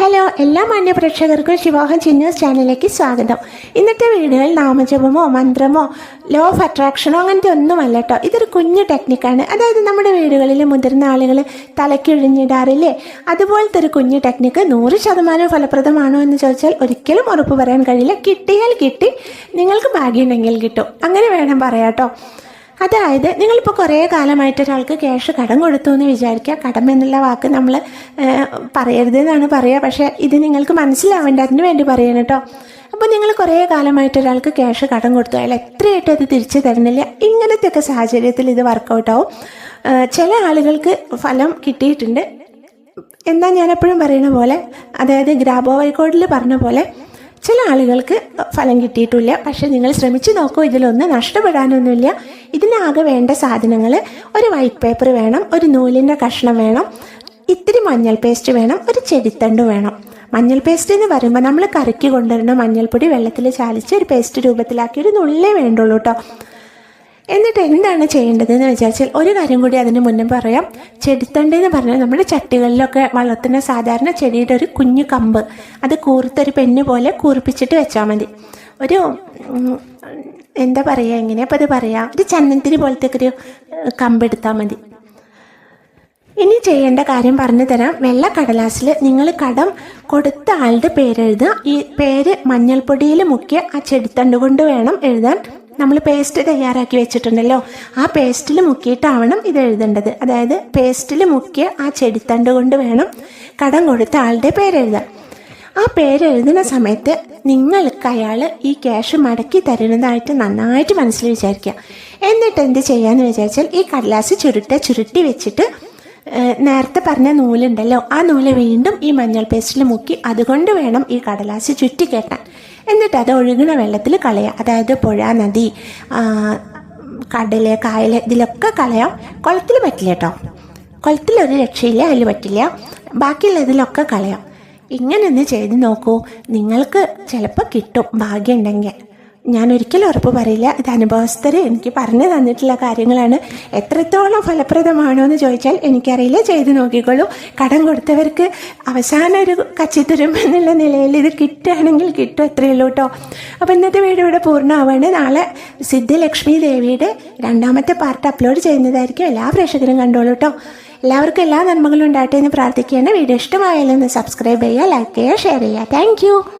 Hello എല്ലാ മാന്യ പ്രേക്ഷകർക്കും ശിവോഹൻ ചിന്നൂസ് ചാനലിലേക്ക് സ്വാഗതം. ഇന്നത്തെ വീഡിയോയിൽ നാമജപമോ മന്ത്രമോ ലോ ഓഫ് അട്രാക്ഷനോ അങ്ങനത്തെ ഒന്നുമല്ല കേട്ടോ ഇതൊരു കുഞ്ഞു ടെക്നിക്കാണ് അതായത് നമ്മുടെ വീടുകളിൽ മുതിർന്ന ആളുകൾ തലക്കിഴിഞ്ഞിടാറില്ലേ? അതുപോലത്തെ ഒരു കുഞ്ഞു ടെക്നിക്ക് നൂറ് ശതമാനം ഫലപ്രദമാണോ എന്ന് ചോദിച്ചാൽ ഒരിക്കലും ഉറപ്പ് പറയാൻ കഴിയില്ല. കിട്ടിയാൽ കിട്ടി നിങ്ങൾക്ക് ഭാഗ്യമുണ്ടെങ്കിൽ കിട്ടും. അങ്ങനെ വേണം പറയാം കേട്ടോ അതായത് നിങ്ങളിപ്പോൾ കുറേ കാലമായിട്ട് ഒരാൾക്ക് ക്യാഷ് കടം കൊടുത്തു എന്ന് വിചാരിക്കുക. കടം എന്നുള്ള വാക്ക് നമ്മൾ പറയരുത് എന്നാണ് പറയുക. പക്ഷേ ഇത് നിങ്ങൾക്ക് മനസ്സിലാവേണ്ട അതിന് വേണ്ടി പറയണം കേട്ടോ അപ്പോൾ നിങ്ങൾ കുറേ കാലമായിട്ട് ഒരാൾക്ക് ക്യാഷ് കടം കൊടുത്തു. അയാൾ എത്രയായിട്ടും അത് തിരിച്ചു തരുന്നില്ല. ഇങ്ങനത്തെയൊക്കെ സാഹചര്യത്തിൽ ഇത് വർക്കൗട്ട് ആവും. ചില ആളുകൾക്ക് ഫലം കിട്ടിയിട്ടുണ്ട്. എന്താ ഞാൻ എപ്പോഴും പറയുന്ന പോലെ അതായത് ഗ്രാബോ വൈക്കോടിൽ പറഞ്ഞ പോലെ ചില ആളുകൾക്ക് ഫലം കിട്ടിയിട്ടില്ല. പക്ഷെ നിങ്ങൾ ശ്രമിച്ചു നോക്കൂ ഇതിലൊന്നും നഷ്ടപ്പെടാനൊന്നുമില്ല. ഇതിനാകെ വേണ്ട സാധനങ്ങൾ ഒരു വൈറ്റ് പേപ്പർ വേണം ഒരു നൂലിന്റെ കഷ്ണം വേണം ഇത്തിരി മഞ്ഞൾ പേസ്റ്റ് വേണം ഒരു ചെടിത്തണ്ട് വേണം. മഞ്ഞൾ പേസ്റ്റ് എന്ന് പറയുമ്പോൾ നമ്മൾ കറിക്ക് കൊണ്ടുവരുന്ന മഞ്ഞൾപ്പൊടി വെള്ളത്തിൽ ചാലിച്ച് ഒരു പേസ്റ്റ് രൂപത്തിലാക്കി ഒരു നുള്ളേ വേണ്ടുള്ളൂ കേട്ടോ എന്നിട്ട് എന്താണ് ചെയ്യേണ്ടതെന്ന് വിചാരിച്ചാൽ ഒരു കാര്യം കൂടി അതിന് മുന്നേ പറയാം. ചെടിത്തണ്ട് എന്ന് പറഞ്ഞാൽ നമ്മുടെ ചട്ടികളിലൊക്കെ വളർത്തുന്ന സാധാരണ ചെടിയുടെ ഒരു കുഞ്ഞു കമ്പ്. അത് കൂർത്തൊരു പെണ്ണ് പോലെ കൂർപ്പിച്ചിട്ട് വെച്ചാൽ മതി. ഒരു എന്താ പറയുക എങ്ങനെ അപ്പോൾ അത് പറയാം? ഒരു ചന്ദനത്തിന് പോലത്തെ ഒരു കമ്പെടുത്താൽ മതി. ഇനി ചെയ്യേണ്ട കാര്യം പറഞ്ഞു തരാം. വെള്ള കടലാസിൽ നിങ്ങൾ കടം കൊടുത്ത ആളുടെ പേരെഴുതുക. ഈ പേര് മഞ്ഞൾപ്പൊടിയിൽ മുക്കിയ ആ ചെടിത്തണ്ട് കൊണ്ട് വേണം എഴുതാൻ. നമ്മൾ പേസ്റ്റ് തയ്യാറാക്കി വെച്ചിട്ടുണ്ടല്ലോ. ആ പേസ്റ്റിൽ മുക്കിയിട്ടാവണം ഇത് എഴുതേണ്ടത്. അതായത് പേസ്റ്റിൽ മുക്കിയ ആ ചെടിത്തണ്ട് കൊണ്ട് വേണം കടം കൊടുത്ത ആളുടെ പേരെഴുതാൻ. ആ പേരെഴുതുന്ന സമയത്ത് അയാൾ ഈ ക്യാഷ് മടക്കി തരുന്നതായിട്ട് നന്നായിട്ട് മനസ്സിൽ വിചാരിക്കുക. എന്നിട്ട് എന്ത് ചെയ്യാന്ന് വിചാരിച്ചാൽ ഈ കടലാസ് ചുരുട്ട ചുരുട്ടി വെച്ചിട്ട് നേരത്തെ പറഞ്ഞ നൂലുണ്ടല്ലോ ആ നൂൽ വീണ്ടും ഈ മഞ്ഞൾ പേസ്റ്റിൽ മുക്കി അതുകൊണ്ട് വേണം ഈ കടലാസ് ചുറ്റിക്കെട്ടാൻ എന്നിട്ട് അത് ഒഴുകുന്ന വെള്ളത്തിൽ കളയാം അതായത് പുഴ നദി കടൽ കായൽ ഇതിലൊക്കെ കളയാം. കുളത്തിൽ പറ്റില്ല കേട്ടോ. കുളത്തിലൊരു രക്ഷയില്ല അതിൽ പറ്റില്ല. ബാക്കിയുള്ള ഇതിലൊക്കെ കളയാം. ഇങ്ങനെ ഒന്ന് ചെയ്ത് നോക്കൂ. നിങ്ങൾക്ക് ചിലപ്പോൾ കിട്ടും ഭാഗ്യമുണ്ടെങ്കിൽ ഞാൻ ഒരിക്കലും ഉറപ്പ് പറയില്ല. ഇത് അനുഭവസ്ഥർ എനിക്ക് പറഞ്ഞു തന്നിട്ടുള്ള കാര്യങ്ങളാണ്. എത്രത്തോളം ഫലപ്രദമാണോ എന്ന് ചോദിച്ചാൽ എനിക്കറിയില്ല. ചെയ്തു നോക്കിക്കോളൂ. കടം കൊടുത്തവർക്ക് അവസാന ഒരു കച്ചിത്തരും എന്നുള്ള നിലയിൽ ഇത് കിട്ടുകയാണെങ്കിൽ കിട്ടും എത്രയേ ഉള്ളൂ കേട്ടോ. അപ്പോൾ ഇന്നത്തെ വീഡിയോ ഇവിടെ പൂർണമാവാണ്. നാളെ സിദ്ധലക്ഷ്മി ദേവിയുടെ രണ്ടാമത്തെ പാർട്ട് അപ്ലോഡ് ചെയ്യുന്നതായിരിക്കും. എല്ലാ പ്രേക്ഷകരും കണ്ടോളൂ കേട്ടോ. എല്ലാവർക്കും എല്ലാ നന്മകളും ഉണ്ടാകട്ടെ എന്ന് പ്രാർത്ഥിക്കുകയാണ്. വീഡിയോ ഇഷ്ടമായാലൊന്ന് സബ്സ്ക്രൈബ് ചെയ്യുക ലൈക്ക് ചെയ്യുക ഷെയർ ചെയ്യുക. താങ്ക്